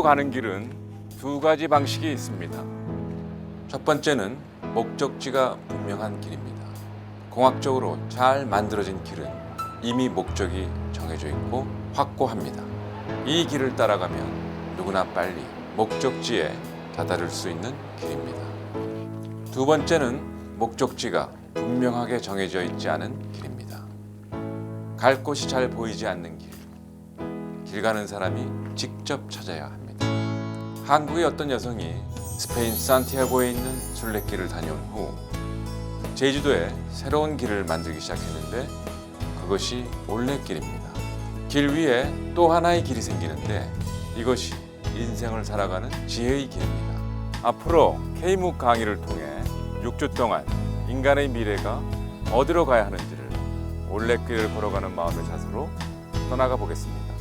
가는 길은 두 가지 방식이 있습니다. 첫 번째는 목적지가 분명한 길입니다. 공학적으로 잘 만들어진 길은 이미 목적이 정해져 있고 확고합니다. 이 길을 따라가면 누구나 빨리 목적지에 다다를 수 있는 길입니다. 두 번째는 목적지가 분명하게 정해져 있지 않은 길입니다. 갈 곳이 잘 보이지 않는 길. 길 가는 사람이 직접 찾아야 합니다. 한국의 어떤 여성이 스페인 산티아고에 있는 순례길을 다녀온 후 제주도에 새로운 길을 만들기 시작했는데 그것이 올레길입니다. 길 위에 또 하나의 길이 생기는데 이것이 인생을 살아가는 지혜의 길입니다. 앞으로 K묵 강의를 통해 6주 동안 인간의 미래가 어디로 가야 하는지를 올레길을 걸어가는 마음의 자세로 떠나가 보겠습니다.